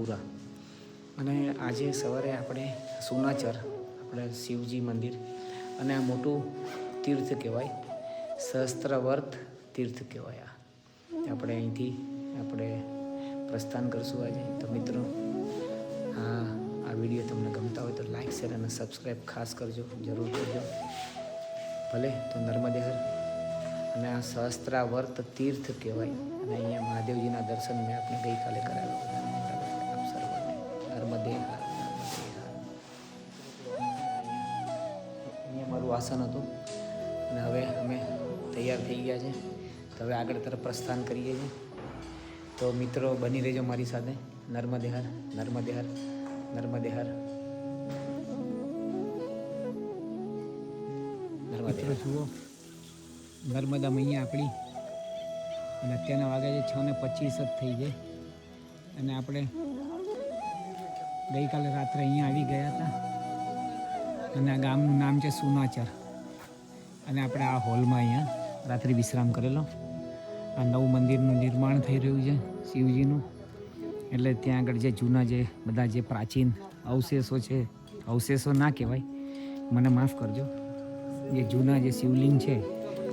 પૂરા. અને આજે સવારે આપણે સુનાચર, આપણે શિવજી મંદિર અને આ મોટું તીર્થ કહેવાય, સહસ્ત્રવર્ત તીર્થ કહેવાય આ. આપણે અહીંથી આપણે પ્રસ્થાન કરશું આજે. તો મિત્રો, આ આ વીડિયો તમને ગમતા હોય તો લાઈક શેર અને સબસ્ક્રાઈબ ખાસ કરજો. જરૂર કરજો. ભલે તો નર્મદે હર. અને આ સહસ્ત્રાવર્ત તીર્થ કહેવાય. અને અહીંયા મહાદેવજીના દર્શન મેં આપણે ગઈકાલે કરાવ્યા હર અહીંયા મારું આસન હતું. અને હવે અમે તૈયાર થઈ ગયા છે. તો હવે આગળ તરફ પ્રસ્થાન કરીએ છીએ. તો મિત્રો બની રહેજો મારી સાથે. નર્મદે હર નર્મદે હર નર્મદે હર. નર્મદે હર. જુઓ. નર્મદા મૈયા આપણી અને અત્યારના વાગે છે છ ને પચીસ જ થઈ જાય અને આપણે ગઈકાલે રાત્રે અહીંયા આવી ગયા હતા. અને આ ગામનું નામ છે સુનાચર. અને આપણે આ હોલમાં અહીંયા રાત્રિ વિશ્રામ કરેલો. આ નવું મંદિરનું નિર્માણ થઈ રહ્યું છે શિવજીનું. એટલે ત્યાં આગળ જે જૂના જે બધા જે પ્રાચીન અવશેષો છે, અવશેષો ના કહેવાય, મને માફ કરજો. જે જૂના જે શિવલિંગ છે,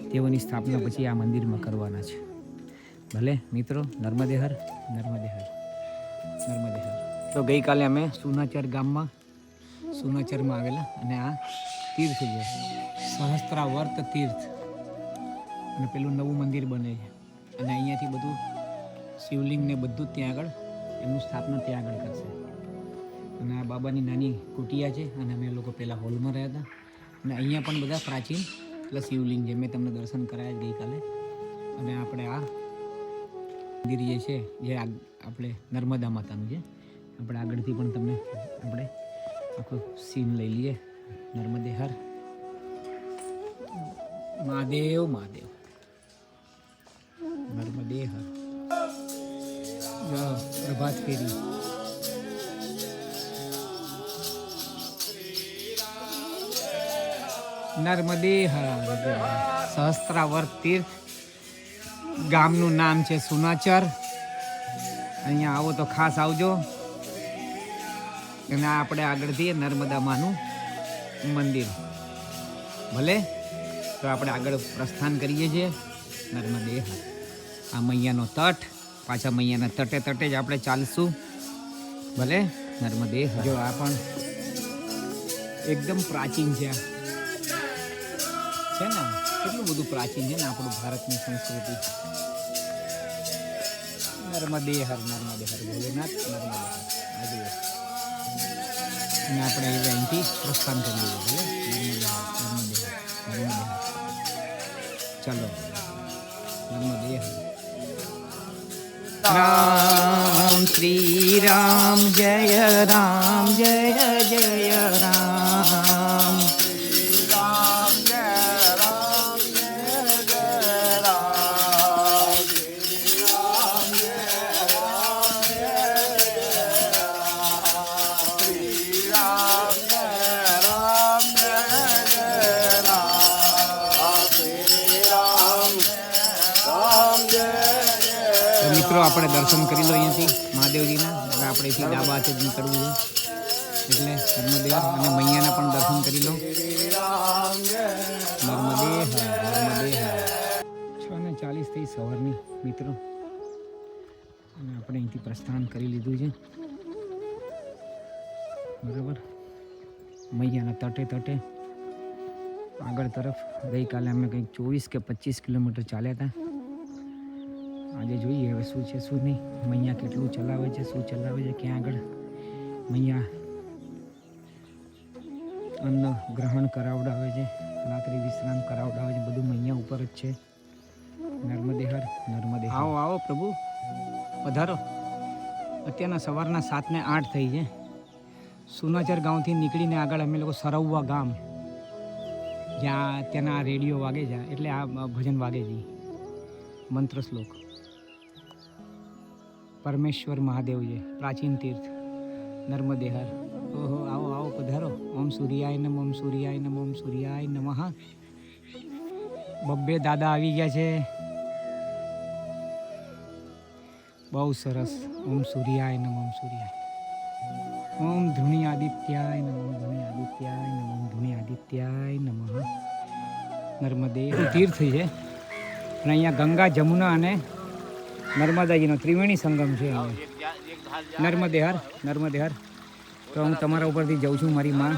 તેઓની સ્થાપના પછી આ મંદિરમાં કરવાના છે. ભલે મિત્રો નર્મદે હર નર્મદે હર નર્મદે હર તો ગઈકાલે અમે સુનાચર ગામમાં, સુનાચરમાં આવેલા અને આ તીર્થ છે, સહસ્ત્રાવર્ત તીર્થ. અને પેલું નવું મંદિર બને છે. અને અહીંયાથી બધું શિવલિંગ ને બધું ત્યાં આગળ, એમનું સ્થાપના ત્યાં આગળ કરશે. અને આ બાબાની નાની કુટિયા છે અને અમે લોકો પહેલાં હોલમાં રહ્યા હતા. અને અહીંયા પણ બધા પ્રાચીન પ્લસ શિવલિંગ છે મેં તમને દર્શન કરાયા ગઈકાલે. અને આપણે આ મંદિર જે છે, જે આપણે નર્મદા માતાનું છે. આપણે આગળથી પણ તમને આપણે આખો સીન લઈ લઈએ. નર્મદે હર મહાદેવ મહાદેવ. નર્મદે હર પ્રભાત ફેરી. નર્મદે હર સહસ્ત્રાવર તીર્થ. ગામનું નામ છે સુનાચર. અહીંયા આવો તો ખાસ આવજો. અને આપણે આગળ નર્મદા માનું મંદિર. ભલે? તો આપણે આગળ પ્રસ્થાન કરીએ છીએ. નર્મદે. આ મૈયાનો તટ, પાછા મૈયાના તટે તટે જ આપણે ચાલશું. ભલે? નર્મદે. જો આ પણ એકદમ પ્રાચીન છે. છે ને? કેટલું બધું પ્રાચીન છે ને આપણું ભારતની સંસ્કૃતિ. નર્મદે હર નર્મદે હર, ભોલેનાથ, નર્મદે હર. આજે અને આપણે હવે અહીંથી પ્રસ્થાન કરીએ છીએ ભલે? ચાલો નર્મદે રામ શ્રી રામ, જય રામ, જય આપણે દર્શન કરી લો અહીંયાથી મહાદેવજીના. હવે આપણે અહીંથી ડાબા હાથે જ નીકળવું છે. એટલે નર્મદે અને મૈયાના પણ દર્શન કરી લો. નર્મદે નર્મદે છ ને ચાલીસ થઈ સવારની, મિત્રો. અને આપણે અહીંથી પ્રસ્થાન કરી લીધું છે. બરાબર? મૈયાના તટે તટે આગળ તરફ ગઈકાલે અમે કંઈક ચોવીસ કે પચીસ કિલોમીટર ચાલ્યા હતા. આજે જોઈએ હવે શું છે, શું નહીં. મૈયા કેટલું ચલાવે છે, શું ચલાવે છે, ક્યાં આગળ. મૈયા અન્ન ગ્રહણ કરાવડાવે છે, રાત્રિ વિશ્રામ કરાવડાવે છે, બધું મૈયા ઉપર જ છે. નર્મદે હર નર્મદે આવો આવો, પ્રભુ. પધારો. અત્યારના સવારના સાત ને આઠ થઈ છે. સુનાચર ગામથી નીકળીને આગળ અમે લોકો સરવવા ગામ. જ્યાં ત્યાંના રેડિયો વાગે છે, એટલે આ ભજન વાગે છે. મંત્ર શ્લોક. પરમેશ્વર મહાદેવ છે પ્રાચીન તીર્થ, નર્મદેહર. ઓહો, આવો આવો, પધારો. ઓમ સૂર્યાય નમ, ઓમ સૂર્યાય નમ, ઓમ સૂર્યાય નમઃ. બબ્બે દાદા આવી ગયા છે. બહુ સરસ. ઓમ સૂર્યાય નમ, ઓમ સૂર્યાય. ઓમ ધૂણી આદિત્યાય નમ, ઓમ ધૂણી આદિત્યાય નમ, ઓમ ધૂણી આદિત્યાય નમઃ. નર્મદે તીર્થ છે. અને અહીંયા ગંગા, જમુના અને નર્મદાજીનો ત્રિવેણી સંગમ છે. નર્મદે હર નર્મદે હર તો હું તમારા ઉપરથી જઉં છું મારી માં.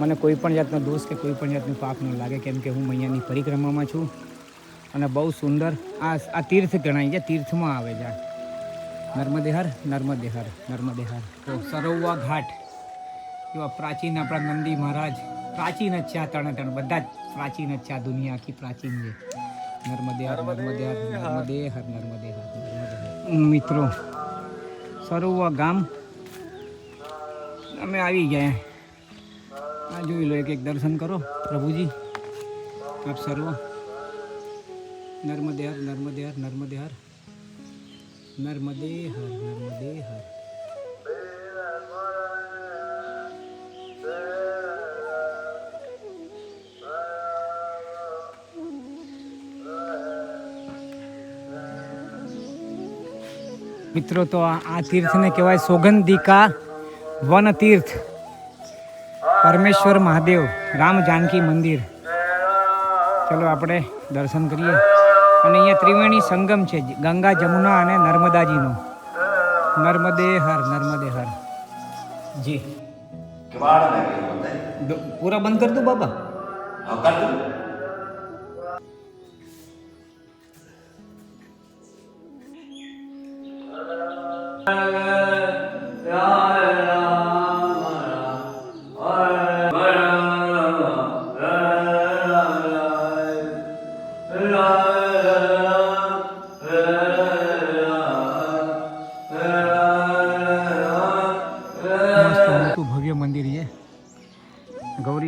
મને કોઈ પણ જાતનો દોષ કે કોઈ પણ જાતનું પાપ ન લાગે કેમ કે હું મૈયાની પરિક્રમામાં છું. અને બહુ સુંદર આ આ તીર્થ ગણાય છે તીર્થમાં આવે છે નર્મદે હર નર્મદે હર નર્મદે હર તો સરોવા ઘાટ એવા પ્રાચીન આપણા નંદી મહારાજ. પ્રાચીન જ છે આ ત્રણે ત્રણ બધા જ પ્રાચીન જ છે આ દુનિયા આખી પ્રાચીન છે. નર્મદે હર નર્મદે હર નર્મદે હર નર્મદે હર નર્મદે મિત્રો સરોવા ગામ અમે આવી ગયા. આ જોઈ લો એક એક દર્શન કરો પ્રભુજી. આપ સર્વ. નર્મદે હર નર્મદે હર નર્મદે હર. નર્મદે હર નર્મદે હર. મિત્રો તો આ તીર્થને કહેવાય સોગંધિકા વન તીર્થ પરમેશ્વર મહાદેવ રામ જાનકી મંદિર. ચલો આપણે દર્શન કરીએ. અને અહીંયા ત્રિવેણી સંગમ છે ગંગા જમુના અને નર્મદાજીનો. નર્મદે હર નર્મદે હર. જી. પૂરા બંધ કરતું બાબા. કરતું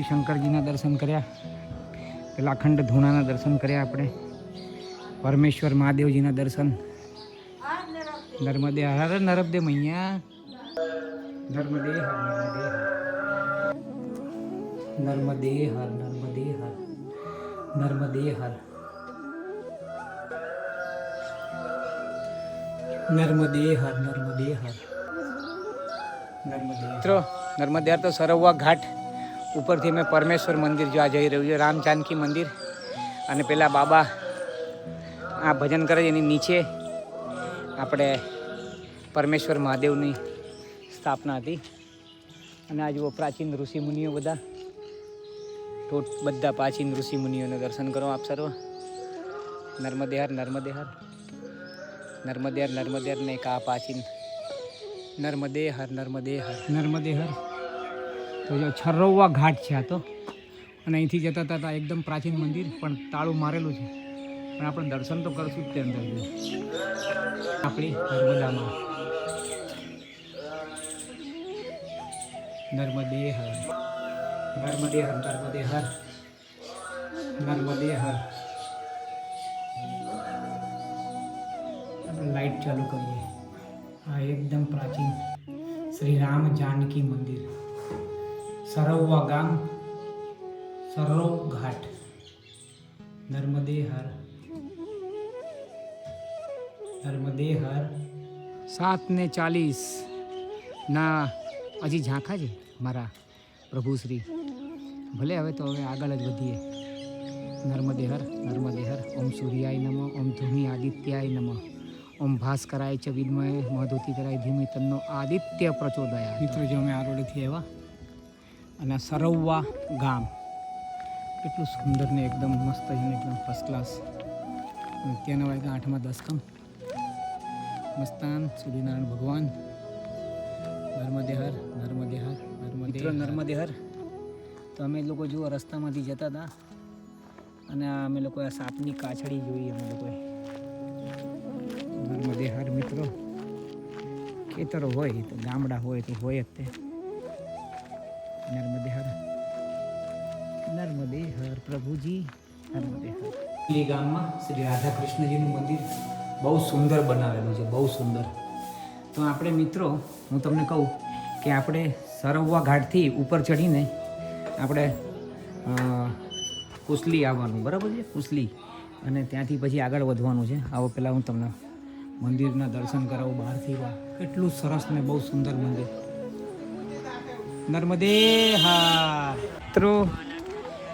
ગૌરી શંકરજીના દર્શન કર્યા. પેલા અખંડ ધૂણાના દર્શન કર્યા આપણે. પરમેશ્વર મહાદેવજીના દર્શન. નર્મદે હર નર્મદે મૈયા. નર્મદે હર નર્મદે હર. નર્મદે હર નર્મદે હર. નર્મદે હર. નર્મદે હર નર્મદે મિત્રો, નર્મદે હર તો સરવવા ઘાટ. ઉપરથી મેં પરમેશ્વર મંદિર જોવા જઈ રહ્યું છે, રામ જાનકી મંદિર. અને પેલા બાબા આ ભજન કરે એની નીચે આપણે પરમેશ્વર મહાદેવની સ્થાપના હતી. અને આ જુઓ પ્રાચીન ઋષિમુનિઓ બધા. ટોટ બધા પ્રાચીન ઋષિમુનિઓને દર્શન કરો આપ સર્વ. નર્મદે હર નર્મદે હર નર્મદે હર નર્મદે હર ને કા પ્રાચીન. નર્મદે હર નર્મદે હર નર્મદે હર તો જો છરવવા ઘાટ છે આ તો. અને અહીંથી જતા હતા એકદમ પ્રાચીન મંદિર, પણ તાળું મારેલું છે. પણ આપણે દર્શન તો કરશું જ તે અંદર આપણી નર્મદામાં. નર્મદે હર નર્મદે હર નર્મદે હર નર્મદે હર લાઈટ ચાલુ કરીએ. આ એકદમ પ્રાચીન શ્રી રામ જાનકી મંદિર. સરવવા ગામ સરવ ઘાટ નર્મદે હર નર્મદે હર સાત ને ચાલીસ ના હજી ઝાંખા છે મારા પ્રભુશ્રી. ભલે હવે તો હવે આગળ જ વધીએ. નર્મદે હર નર્મદે હર ઓમ સૂર્યાય નમઃ ઓમ ધૂમિ આદિત્યાય નમઃ. ઓમ ભાસ્કરાય ચ વિદ્મય મધુતિ કરાય ધીમે તન્નો આદિત્ય પ્રચોદયા મિત્રો જો અમે આ રોડેથી આવ્યા અને સરવવા ગામ. કેટલું સુંદર ને એકદમ મસ્ત છે એકદમ ફર્સ્ટ ક્લાસ ત્યાંના વાગ્યા આઠમાં દસકમ. મસ્તાન સૂર્યનારાયણ ભગવાન નર્મદેહર હર નર્મદે હર નર્મદે નર્મદે હર તો અમે લોકો જુઓ રસ્તામાંથી જતા હતા. અને અમે લોકોએ આ સાપની કાછડી જોઈ અમે લોકોએ. નર્મદેહર મિત્રો. ખેતરો હોય તો ગામડા હોય તો હોય જ તે. નર્મદે હર નર્મદે હર પ્રભુજી નર્મદે હર એ ગામમાં શ્રી રાધા કૃષ્ણજીનું મંદિર બહુ સુંદર બનાવેલું છે, બહુ સુંદર. તો આપણે મિત્રો, હું તમને કહું કે આપણે સરવવા ઘાટથી ઉપર ચડીને આપણે કુસલી આવવાનું, બરાબર છે? કુસલી. અને ત્યાંથી પછી આગળ વધવાનું છે. આવો પહેલાં હું તમને મંદિરના દર્શન કરાવું બહારથી. કેટલું સરસ ને બહુ સુંદર મંદિર. નર્મદે હા મિત્રો,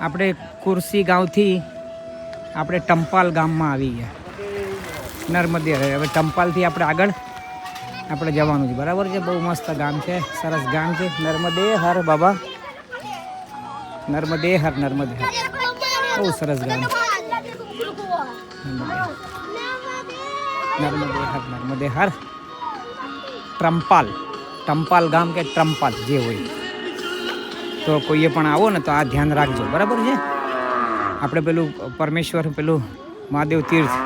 આપણે કુર્સી ગાંવથી આપણે ટંપાલ ગામમાં આવી ગયા નર્મદે હવે ટંપાલથી આપણે આગળ આપણે જવાનું છે. બરાબર છે? બહુ મસ્ત ગામ છે. સરસ ગામ છે. નર્મદે હર બાબા. નર્મદે હર નર્મદે હર બહુ સરસ ગામ નર્મદે હર નર્મદે હર ટ્રમ્પાલ ટંપાલ ગામ કે ટ્રમ્પાલ જે હોય. તો કોઈએ પણ આવો ને તો આ ધ્યાન રાખજો. બરાબર છે? આપણે પેલું પરમેશ્વર, પેલું મહાદેવ તીર્થ,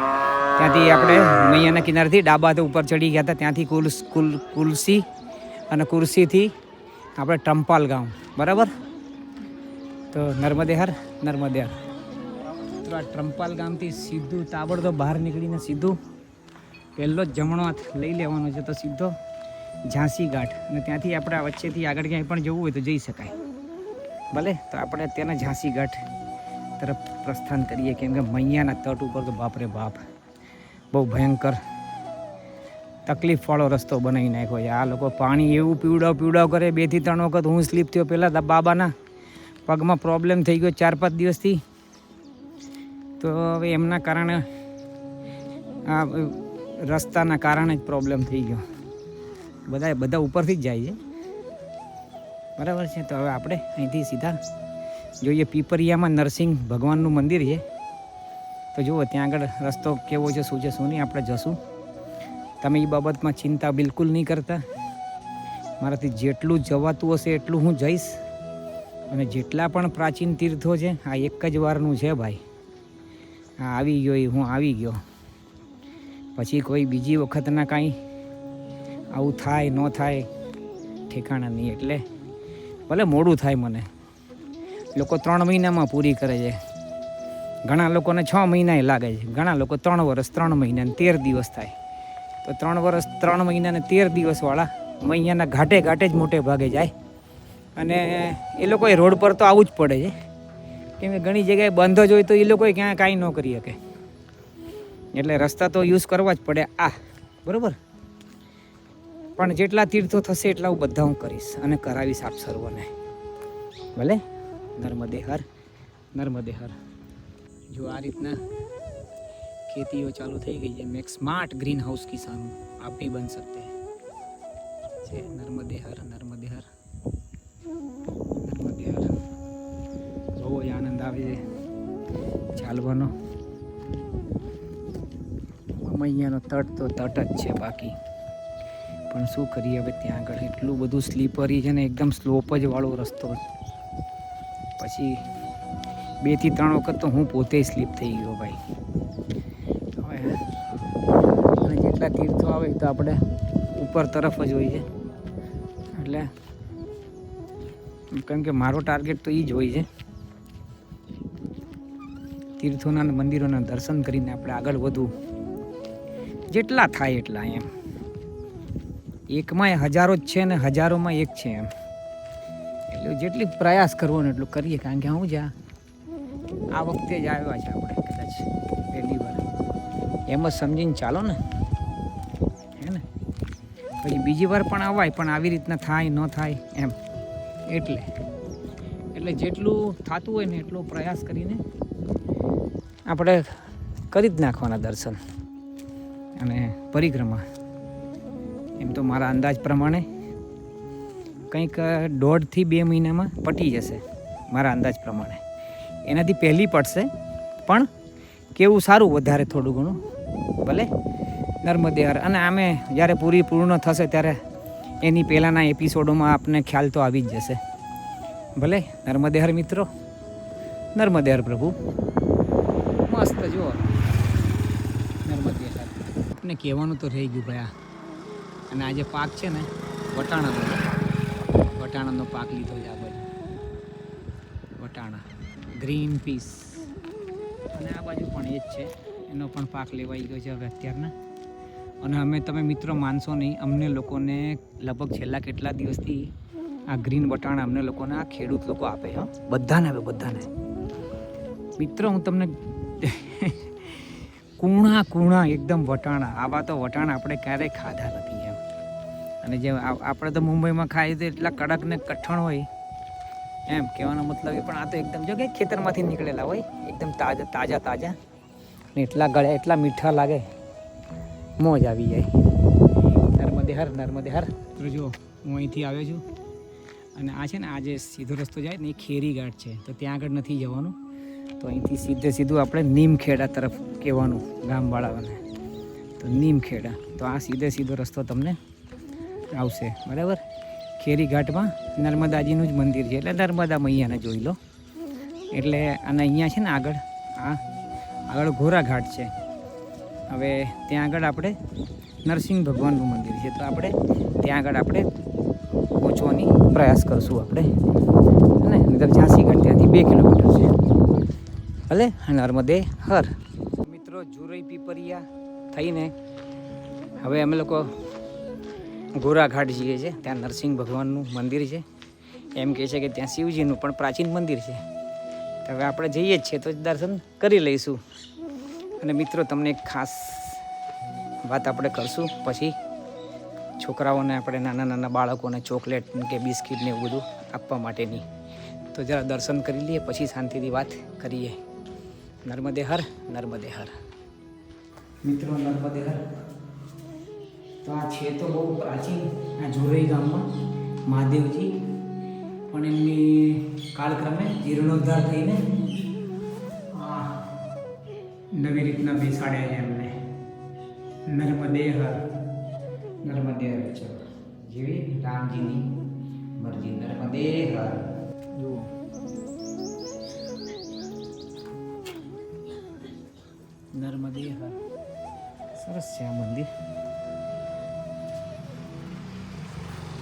ત્યાંથી આપણે મૈયાના કિનારેથી ડાબા તો ઉપર ચડી ગયા હતા. ત્યાંથી કુલ કુલ, કુલસી અને કુરસીથી આપણે ટંપાલ ગામ. બરાબર? તો નર્મદે હર નર્મદે હર તો આ ટ્રમ્પાલ ગામથી સીધું તાબડતો બહાર નીકળીને સીધું પહેલો જ જમણો હાથ લઈ લેવાનો છે તો સીધો ઝાંસી ઘાટ. અને ત્યાંથી આપણે વચ્ચેથી આગળ ક્યાંય પણ જવું હોય તો જઈ શકાય. ભલે, તો આપણે તેના ઝાંસી તરફ પ્રસ્થાન કરીએ. કેમ કે મૈયાના તટ ઉપર તો બાપરે બાપ. બહુ ભયંકર તકલીફવાળો રસ્તો બનાવી નાખ્યો છે. આ લોકો પાણી એવું પીવડાવ પીવડાવ કરે બેથી ત્રણ વખત હું સ્લીપ થયો. પહેલાં બાબાના પગમાં પ્રોબ્લેમ થઈ ગયો ચાર પાંચ દિવસથી. તો હવે એમના કારણે આ રસ્તાના કારણે જ પ્રોબ્લેમ થઈ ગયો. બધા બધા ઉપરથી જ જાય છે. બરાબર છે, તો હવે આપણે અહીંથી સીધા જોઈએ પીપરિયામાં નરસિંહ ભગવાનનું મંદિર છે. તો જુઓ ત્યાં આગળ રસ્તો કેવો છે, શું છે, શું નહીં, આપણે જશું. તમે એ બાબતમાં ચિંતા બિલકુલ નહીં કરતા. મારાથી જેટલું જવાતું હશે એટલું હું જઈશ. અને જેટલા પણ પ્રાચીન તીર્થો છે, આ એક જ વારનું છે ભાઈ. આ આવી ગયો એ હું આવી ગયો. પછી કોઈ બીજી વખતના કાંઈ આવું થાય, ન થાય, ઠેકાણા નહીં. એટલે ભલે મોડું થાય મને. લોકો ત્રણ મહિનામાં પૂરી કરે છે. ઘણા લોકોને છ મહિનાએ લાગે છે. ઘણા લોકો ત્રણ વર્ષ ત્રણ મહિના ને તેર દિવસ થાય. તો ત્રણ વર્ષ ત્રણ મહિના ને તેર દિવસવાળા મહિનાના ઘાટે ઘાટે જ મોટે ભાગે જાય. અને એ લોકોએ રોડ પર તો આવવું જ પડે છે. કેમ કે ઘણી જગ્યાએ બંધ જ હોય તો એ લોકોએ ક્યાં કાંઈ ન કરી શકે. એટલે રસ્તા તો યુઝ કરવા જ પડે આ. બરાબર? પણ જેટલા તીર્થો થશે એટલા હું બધા હું કરીશ અને કરાવીશ આપ સર્વને. ભલે? નર્મદે હર નર્મદે હર જો આ રીતના ખેતીઓ ચાલુ થઈ ગઈ છે, મેં સ્માર્ટ ગ્રીન હાઉસ કિસાન આપ બી બન સકતે છે નર્મદે હર નર્મદે હર નર્મદે હર બહુ જ આનંદ આવે છે ચાલવાનો. મૈયાનો તટ તો તટ જ છે બાકી. પણ શું કરીએ હવે ત્યાં આગળ? એટલું બધું સ્લીપરી છે ને, એકદમ સ્લોપ જ વાળો રસ્તો પછી બેથી ત્રણ વખત તો હું પોતે સ્લીપ થઈ ગયો ભાઈ. હવે જેટલા તીર્થો આવે તો આપણે ઉપર તરફ જ છે. એટલે કેમ કે મારો ટાર્ગેટ તો એ જ હોય છે. તીર્થોના મંદિરોના દર્શન કરીને આપણે આગળ વધવું. જેટલા થાય એટલા એમ. એકમાં હજારો જ છે ને હજારોમાં એક છે એમ. એટલે જેટલી પ્રયાસ કરવો ને એટલું કરીએ, કારણ કે હું જા આ વખતે જ આવ્યા છે આપણે કદાચ પહેલી વાર. એમ જ સમજીને ચાલો ને. હે ને? પછી બીજી વાર પણ અવાય, પણ આવી રીતના થાય, ન થાય એમ. એટલે એટલે જેટલું થતું હોય ને એટલો પ્રયાસ કરીને આપણે કરી જ નાખવાના દર્શન. અને પરિક્રમા. તો મારા અંદાજ પ્રમાણે કંઈક દોઢથી બે મહિનામાં પટી જશે, મારા અંદાજ પ્રમાણે. એનાથી પહેલી પડશે, પણ કેવું સારું વધારે થોડું ઘણું, ભલે નર્મદે હર અને આમે જ્યારે પૂરી પૂર્ણ થશે ત્યારે એની પહેલાંના એપિસોડોમાં આપને ખ્યાલ તો આવી જ જશે. ભલે નર્મદે હર મિત્રો નર્મદે હર પ્રભુ. મસ્ત જુઓ. નર્મદે હર આપને કહેવાનું તો રહી ગયું ભાઈ આ. અને આ જે પાક છે ને, વટાણાનો વટાણાનો પાક લીધો છે આ વટાણા. ગ્રીન પીસ અને આ બાજુ પણ એ જ છે. એનો પણ પાક લેવાઈ ગયો છે હવે અત્યારના. અને અમે, તમે મિત્રો માનશો નહીં, અમને લોકોને લગભગ છેલ્લા કેટલા દિવસથી આ ગ્રીન વટાણા અમને લોકોને આ ખેડૂત લોકો આપે હા. બધાને આપે બધાને. મિત્રો, હું તમને કૂણા કૂણા એકદમ વટાણા. આવા તો વટાણા આપણે ક્યારેય ખાધા નથી. અને જે આપણે તો મુંબઈમાં ખાઈએ તો એટલા કડક ને કઠણ હોય. એમ કહેવાનો મતલબ એ પણ આ તો એકદમ જો કે ખેતરમાંથી નીકળેલા હોય, એકદમ તાજા તાજા તાજા. ને એટલા ગળ્યા એટલા મીઠા લાગે. મોજ આવી જાય. નર્મદે હર નર્મદે હર તો જો, હું અહીંથી આવ્યો છું. અને આ છે ને, આ જે સીધો રસ્તો જાય ને, એ ખેરી ઘાટ છે. તો ત્યાં આગળ નથી જવાનું. તો અહીંથી સીધે સીધું આપણે નીમખેડા તરફ કહેવાનું ગામવાળાઓને. તો નીમખેડા. તો આ સીધે સીધો રસ્તો તમને આવશે, બરાબર? ખેરી ઘાટમાં નર્મદાજીનું જ મંદિર છે. એટલે નર્મદા મૈયાને જોઈ લો. એટલે અને અહીંયા છે ને આગળ આ આગળ ઘોરાઘાટ છે. હવે ત્યાં આગળ આપણે નરસિંહ ભગવાનનું મંદિર છે. તો આપણે ત્યાં આગળ આપણે પહોંચવાની પ્રયાસ કરશું આપણે. અને નહીતર ઝાંસી ત્યાંથી બે કિલોમીટર છે. ભલે? નર્મદે હર. મિત્રો, જુરઈ પીપરિયા થઈને હવે અમે લોકો ગોરાઘાટ જઈએ છીએ ત્યાં નરસિંહ ભગવાનનું મંદિર છે. એમ કહે છે કે ત્યાં શિવજીનું પણ પ્રાચીન મંદિર છે. હવે આપણે જઈએ જ છીએ તો દર્શન કરી લઈશું. અને મિત્રો, તમને એક ખાસ વાત આપણે કરશું. પછી છોકરાઓને આપણે નાના નાના બાળકોને ચોકલેટ કે બિસ્કિટ ને એવું બધું આપવા માટેની. તો જરા દર્શન કરી લઈએ, પછી શાંતિથી વાત કરીએ. નર્મદે હર નર્મદે હર. મિત્રો, નર્મદે હર. તો આ છે તો બહુ પ્રાચીન આ જોરઈ ગામમાં મહાદેવજી. પણ એમની કાળક્રમે જીર્ણોદ્ધાર થઈને આ નવી રીતના બેસાડ્યા છે એમને. નર્મદે હર નર્મદે હર ચલો જેવી રામજીની મરજી. નર્મદે હર જુઓ. નર્મદે હર સરસ છે આ મંદિર.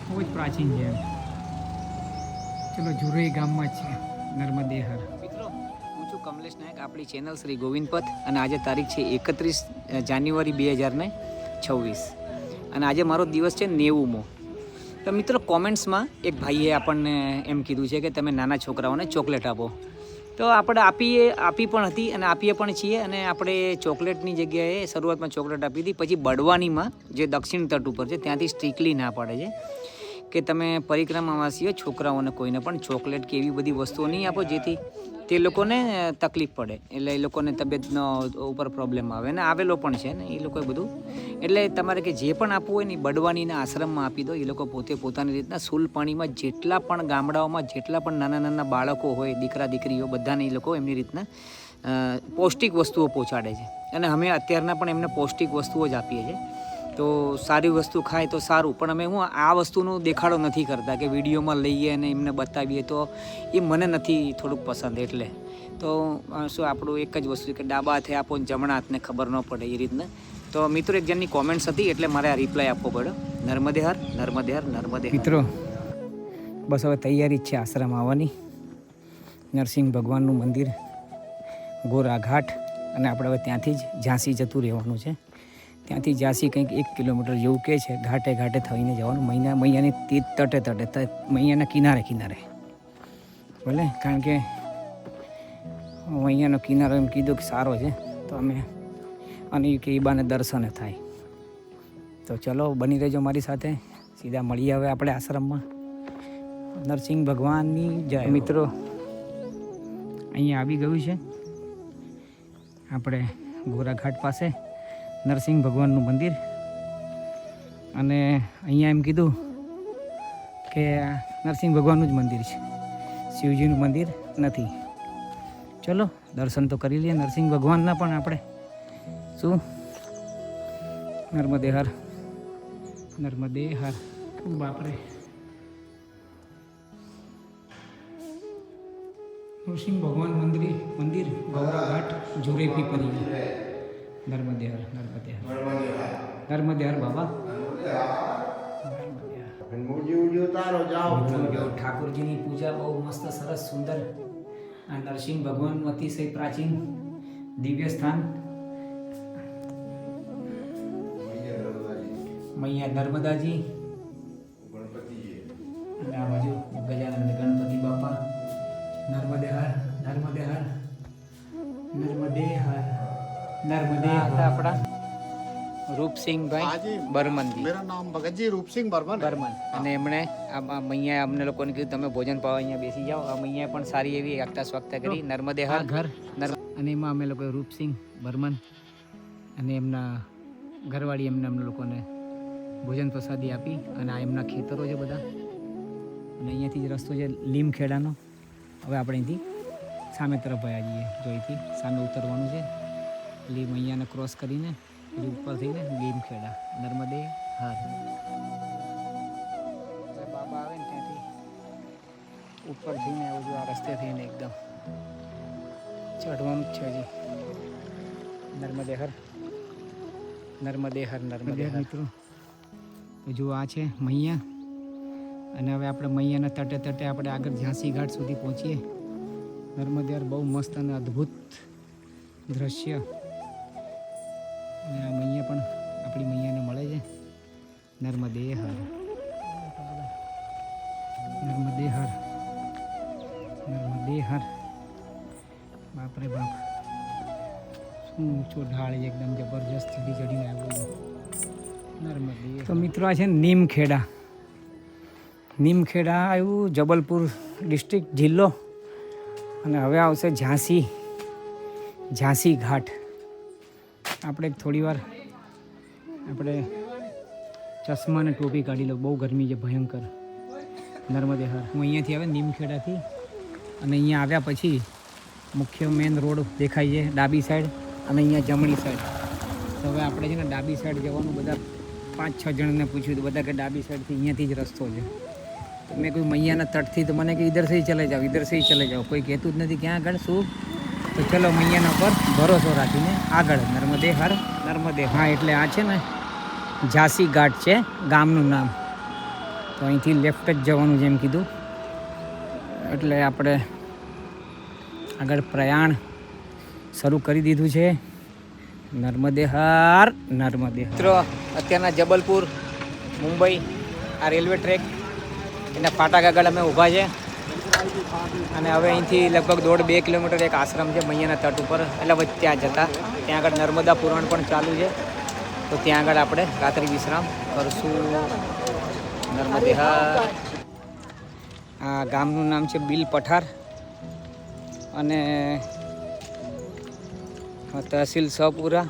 બહુ જ પ્રાચીન છે. ચલો, જુરઈ ગામમાં છે નર્મદે હર મિત્રો, હું છું કમલેશ નાયક. આપણી ચેનલ શ્રી ગોવિંદ પથ અને આજે તારીખ છે એકત્રીસ જાન્યુઆરી બે હજાર ને છવ્વીસ. અને આજે મારો દિવસ છે નેવુંમો. તો મિત્રો કોમેન્ટ્સમાં એક ભાઈએ આપણને એમ કીધું છે કે તમે નાના છોકરાઓને ચોકલેટ આપો. તો આપણે આપીએ, આપી પણ હતી અને આપીએ પણ છીએ અને આપણે ચોકલેટની જગ્યાએ શરૂઆતમાં ચોકલેટ આપી હતી. પછી બડવાનીમાં જે દક્ષિણ તટ ઉપર છે, ત્યાંથી સ્ટ્રિકલી ના પાડે છે. કે તમે પરિક્રમાવાસીઓ, છોકરાઓને કોઈને પણ ચોકલેટ કે એવી બધી વસ્તુઓ નહીં આપો જેથી તે લોકોને તકલીફ પડે. એટલે એ લોકોને તબિયતનો ઉપર પ્રોબ્લેમ આવે ને આવેલો પણ છે ને, એ લોકોએ બધું. એટલે તમારે કે જે પણ આપવું હોય ને બડવાનીના આશ્રમમાં આપી દો. એ લોકો પોતે પોતાની રીતના સુલ પાણીમાં જેટલા પણ ગામડાઓમાં જેટલા પણ નાના નાના બાળકો હોય, દીકરા દીકરીઓ, બધાને એ લોકો એમની રીતના પૌષ્ટિક વસ્તુઓ પહોંચાડે છે. અને અમે અત્યારના પણ એમને પૌષ્ટિક વસ્તુઓ જ આપીએ છીએ. તો સારી વસ્તુ ખાય તો સારું. પણ અમે હું આ વસ્તુનો દેખાડો નથી કરતા કે વિડીયોમાં લઈએ અને એમને બતાવીએ તો એ મને નથી થોડુંક પસંદ એટલે. તો શું આપણું એક જ વસ્તુ કે ડાબા હાથે આપો જમણા હાથને ખબર ન પડે એ રીતના. તો મિત્રો એક જણની કોમેન્ટ્સ હતી એટલે મારે આ રિપ્લાય આપવો પડ્યો. નર્મદે હર નર્મદે મિત્રો, બસ હવે તૈયારી જ છે આશ્રમ આવવાની. નરસિંહ ભગવાનનું મંદિર ગોરા ઘાટ અને આપણે હવે ત્યાંથી જ ઝાંસી જતું રહેવાનું છે. ત્યાંથી ઝાંસી કંઈક એક કિલોમીટર જેવું કે છે, ઘાટે ઘાટે થઈને જવાનું. મૈયા મૈયાની તે તટે તટે મૈયાના કિનારે કિનારે. ભલે, કારણ કે મૈયાનો કિનારો એમ કીધું કે સારો છે, તો અમે અને કે એ દર્શને થાય. તો ચલો, બની રહેજો મારી સાથે. સીધા મળીએ હવે આપણે આશ્રમમાં. નરસિંહ ભગવાનની જય. મિત્રો, અહીંયા આવી ગયું છે. આપણે ગોરાઘાટ પાસે નરસિંહ ભગવાનનું મંદિર. અને અહીંયા એમ કીધું કે નરસિંહ ભગવાનનું જ મંદિર છે. શિવજીનું મંદિર નથી. ચલો, દર્શન તો કરી લઈએ. નરસિંહ ભગવાનના પણ આપણે શું? નર્મદે હર નર્મદે હર બાપરે. નરસિંહ ભગવાન મંદિર મંદિર ગૌરાઘાટ જોરેપી પીપરી નર્મદે હર નર્મદે નર્મદે હર બાબા ઠાકોરજીની પૂજા બહુ મસ્ત સરસ સુંદર. આ નરસિંહ ભગવાનનું અતિશય પ્રાચીન દિવ્ય સ્થાન. મૈયા નર્મદાજી. અને આ બાજુ ગજાનંદ ગણપતિ બાપા. નર્મદે હર નર્મદે હર નર્મદે હર આપણા રૂપસિંહભાઈ બર્મનજી. મેરા નામ ભગતજી રૂપસિંહ બર્મન. બર્મન. અને એમણે અહીંયા અમને લોકોને કીધું તમે ભોજન પાવા અહીંયા બેસી જાઓ. અહીંયા પણ સારી એવી એકતા સ્વાગતા કરી. નર્મદે હર. ઘર અને એમાં અમે લોકો રૂપસિંહ બર્મન અને એમના ઘરવાળી એમને અમને લોકોને ભોજન પ્રસાદી આપી અને આ એમના ખેતરો છે બધા. અને અહીંયાથી જ રસ્તો છે લીમખેડાનો. હવે આપણે અહીંથી સામે તરફ ભયા જઈએ. જોઈથી સામે ઉતરવાનું છે. લીમ મૈયાને ક્રોસ કરીને ઉપર થઈને ગેમ ખેડા. નર્મદે હાર. બાબા આવે ને ત્યાંથી ઉપર થઈને આવું છું આ રસ્તે થઈને એકદમ ચઢવાનું જ છે હજી. નર્મદે હર. નર્મદે હર નર્મદે હર. મિત્રો. તો જો આ છે મૈયા. અને હવે આપણે મૈયાના તટે તટે આપણે આગળ ઝાંસી ઘાટ સુધી પહોંચીએ. નર્મદે હર બહુ મસ્ત અને અદ્ભુત દ્રશ્ય. અને આ મૈયા પણ આપણી મૈયાને મળે છે. નર્મદે હર નર્મદે હર નર્મદે હર બાપરે બાપ. શું ઊંચો ઢાળ એકદમ જબરજસ્ત ચડી ચડીને આવ્યો નર્મદે તો મિત્રો આ છે નીમખેડા. નીમખેડા આવ્યું જબલપુર ડિસ્ટ્રિક્ટ જિલ્લો. અને હવે આવશે ઝાંસી. ઝાંસી ઘાટ. આપણે થોડી વાર આપણે ચશ્મા અને ટોપી કાઢી લો બહુ ગરમી છે, ભયંકર. નર્મદે હર. હું અહીંયાથી આવે નીમખેડાથી અને અહીંયા આવ્યા પછી મુખ્ય મેન રોડ દેખાય છે, ડાબી સાઈડ અને અહીંયા જમણી સાઈડ તો હવે આપણે છે ને ડાબી સાઈડ જવાનું. બધા પાંચ, છ જણને પૂછ્યું તો બધા કે ડાબી સાઈડથી અહીંયાથી જ રસ્તો છે. તો મેં કોઈ મૈયાના તટથી તો મને કે ઇધર સે ચલે જાઓ ઇધર ચલે જાઓ. કોઈ કહેતું જ નથી. ક્યાં આગળ? શું? તો ચલો મૈયાના પર ભરોસો રાખીને આગળ નર્મદે હર નર્મદે હા, એટલે આ છે ને ઝાંસી ઘાટ છે, ગામનું નામ. તો અહીંથી લેફ્ટ જ જવાનું જેમ કીધું. એટલે આપણે આગળ પ્રયાણ શરૂ કરી દીધું છે. નર્મદે હર નર્મદે મિત્રો, અત્યારના જબલપુર, મુંબઈ, આ રેલવે ટ્રેક. એના ફાટક આગળ અમે ઊભા છે. અને હવે અહીંથી લગભગ દોઢ બે કિલોમીટર એક આશ્રમ છે, મૈયાના તટ ઉપર. એટલે ત્યાં જતા. ત્યાં આગળ નર્મદા પુરાણ પણ ચાલુ છે. તો ત્યાં આગળ આપણે રાત્રિ વિશ્રામ કરશું. નર્મદે આ ગામનું નામ છે બિલ પઠાર. અને તહસીલ સહપુરા,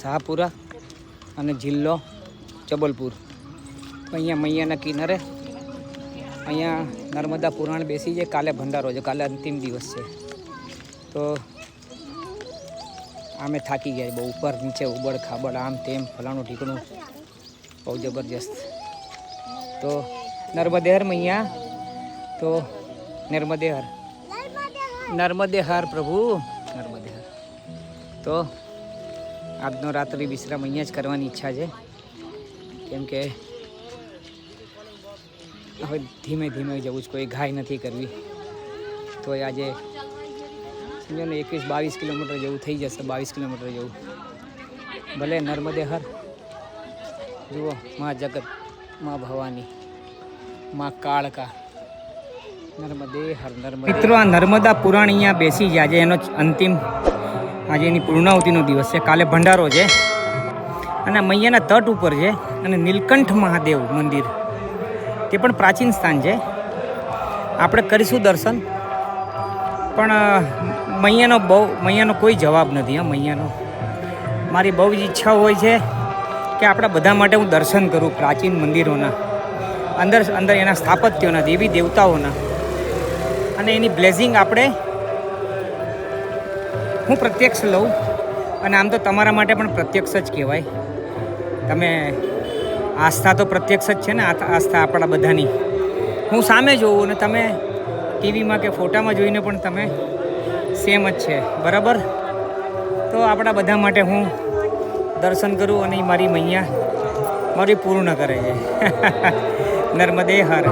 શાહપુરા અને જિલ્લો જબલપુર. અહીંયા મૈયાના કિનારે અહીંયા નર્મદા પુરાણ બેસી છે, કાલે ભંડારો છે, કાલે અંતિમ દિવસ છે. તો આમે થાકી ગયા બહુ ઉપર, નીચે ઉબડ, ખાબડ, આમ તેમ, ફલાણું ઠીકણું બહુ જબરજસ્ત. તો નર્મદે હર મૈયા, તો નર્મદે હર નર્મદે હર પ્રભુ નર્મદે હર તો આજનો રાત્રિ વિશ્રામ અહીંયા જ કરવાની ઈચ્છા છે. કેમ કે હવે ધીમે ધીમે જવું છે, કોઈ ઘાય નથી કરવી. તો આજે સમજો ને, એકવીસ બાવીસ કિલોમીટર જેવું થઈ જશે, બાવીસ કિલોમીટર જેવું. ભલે નર્મદે હર. જુઓ, મા જગત, મા ભવાની, મા કાળકા. નર્મદે હર, નર્મદે મિત્રો, આ નર્મદા પુરાણ અહીંયા બેસી છે. આજે એનો અંતિમ, આજે એની પૂર્ણાહુતિનો દિવસ છે. કાલે ભંડારો છે. અને મૈયાના તટ ઉપર છે અને નીલકંઠ મહાદેવ મંદિર. તે પણ પ્રાચીન સ્થાન છે. આપણે કરીશું દર્શન. પણ મૈયાનો બહુ, મૈયાનો કોઈ જવાબ નથી, હા, મૈયાનો. મારી બહુ જ ઈચ્છા હોય છે કે આપણા બધા માટે હું દર્શન કરું પ્રાચીન મંદિરોના. અંદર અંદર એના સ્થાપત્યોના, દેવી દેવતાઓના. અને એની બ્લેઝિંગ આપણે હું પ્રત્યક્ષ લઉં. અને આમ તો તમારા માટે પણ પ્રત્યક્ષ જ કહેવાય. તમે આસ્થા તો પ્રત્યક્ષ જ છે ને આસ્થા આપણા બધાની. હું સામે જોઉં અને તમે ટીવીમાં કે ફોટામાં જોઈને પણ તમે સેમ જ છે, બરાબર? તો આપણા બધા માટે હું દર્શન કરું અને મારી મૈયા મારી પૂર્ણ કરે છે. નર્મદે હર.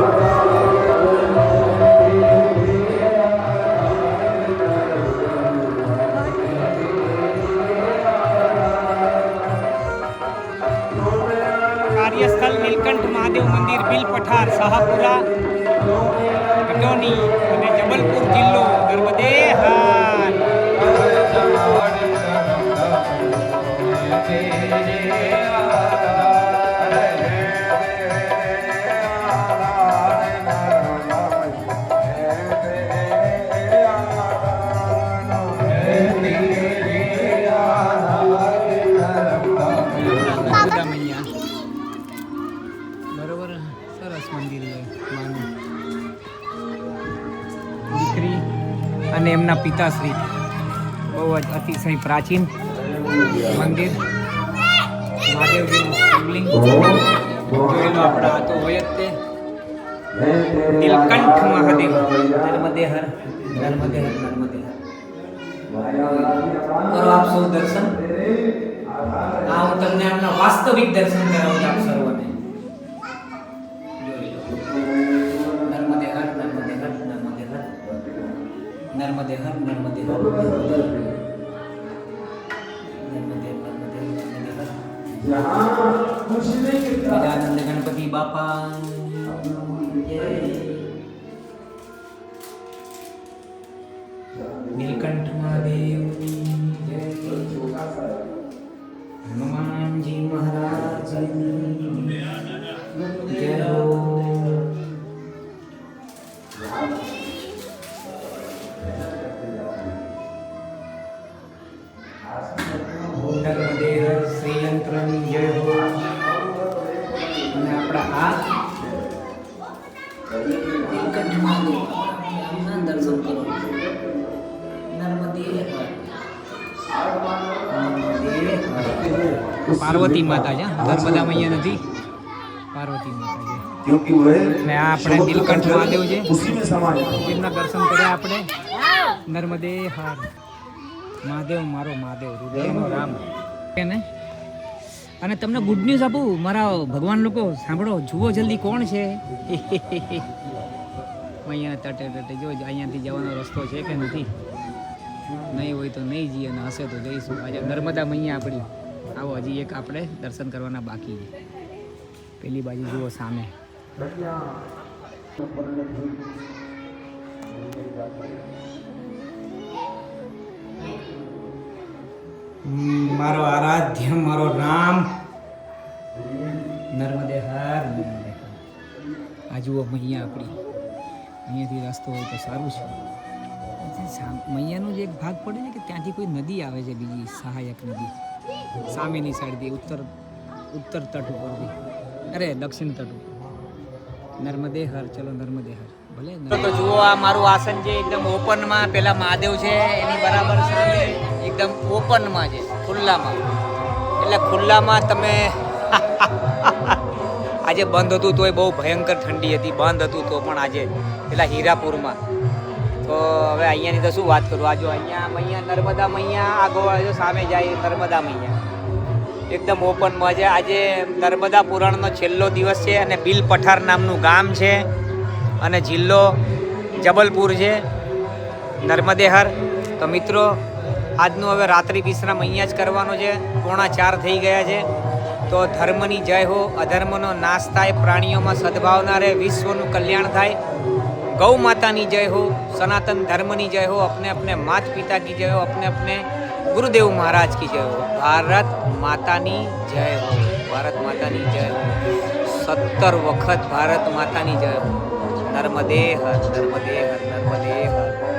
શાહપુરા અટોની અને જબલપુર જિલ્લો નર્મદે હાર દીકરી અને એમના પિતાશ્રી. બહુ જ અતિશય પ્રાચીન મંદિર. મહાદેવજીનું શિવલિંગ. હોય જ તે. નીલકંઠ મહાદેવ. નર્મદે હર નર્મદે આપ સૌ દર્શન. આ હું તમને આમના વાસ્તવિક દર્શન કરાવું આપ સર્વને નર્મદે હર નર્મદે હર નર્મદે નર્મદે નર્મદે હર ગજાનંદ ગણપતિ બાપા પાર્વતી માતા છે નર્મદામાં અહીંયા નથી. પાર્વતી માતા છે. ને આ આપણે નીલકંઠ મહાદેવ છે. મંદિરના દર્શન કર્યા આપણે. નર્મદે હાર. મહાદેવ મારો મહાદેવ હૃદયનો રામ. ને? અને તમને ગુડ ન્યૂઝ આપું મારા ભગવાન લોકો સાંભળો જુઓ જલ્દી કોણ છે. અહીંયા તટે તટે જો અહીંયાથી જવાનો રસ્તો છે કે નથી? નહીં હોય તો નહીં જઈએ અને હશે તો જઈશું. આજે નર્મદા મૈયા આપણી. આવો હજી એક આપણે દર્શન કરવાના બાકી છે. પેલી બાજુ જુઓ સામે. મારો આરાધ્ય મારો રામ. નર્મદે હર નર્મદે આ જુઓ મૈયા આપણી. અહીંયાથી રસ્તો હોય તો સારું છે. મૈયાનો જે એક ભાગ પડે છે કે ત્યાંથી કોઈ નદી આવે છે બીજી સહાયક નદી. સામેની સાઈડથી ઉત્તર ઉત્તર તટ ઉપરથી. અરે, દક્ષિણ તટ નર્મદે હર ચલો નર્મદે હર ભલે તો જુઓ આ મારું આસન છે એકદમ ઓપનમાં, પેલા મહાદેવ છે, એની બરાબર સામે એકદમ ઓપનમાં છે, ખુલ્લામાં. એટલે ખુલ્લામાં તમે આજે બંધ હતું તોય બહુ ભયંકર ઠંડી હતી, બંધ હતું તો પણ આજે પેલા હીરાપુરમાં. તો હવે અહીંયાની તો શું વાત કરું? આ જો અહીંયા મૈયા, નર્મદા મૈયા, આ ગોવા સામે જાય નર્મદા મૈયા. એકદમ ઓપનમાં છે આજે નર્મદા પુરાણનો છેલ્લો દિવસ છે અને બિલ પઠાર નામનું ગામ છે અને જિલ્લો જબલપુર છે, નર્મદેહર. તો મિત્રો, આજનું હવે રાત્રિ વિશ્રામ અહીંયા જ કરવાનો છે. પોણા ચાર થઈ ગયા છે. તો ધર્મની જય હો, અધર્મનો નાશ થાય, પ્રાણીઓમાં સદભાવના રહે, વિશ્વનું કલ્યાણ થાય. ગૌ માતાની જય હો, સનાતન ધર્મની જય હો, અપને અપને માત પિતા કી જય હો, અપને અપને ગુરુદેવ મહારાજ કી જય હો. ભારત માતાની જય હો. ભારત માતાની જય હો. સત્તર વખત ભારત માતાની જય હો. નર્મદે હર નર્મદે હર નર્મદે હર.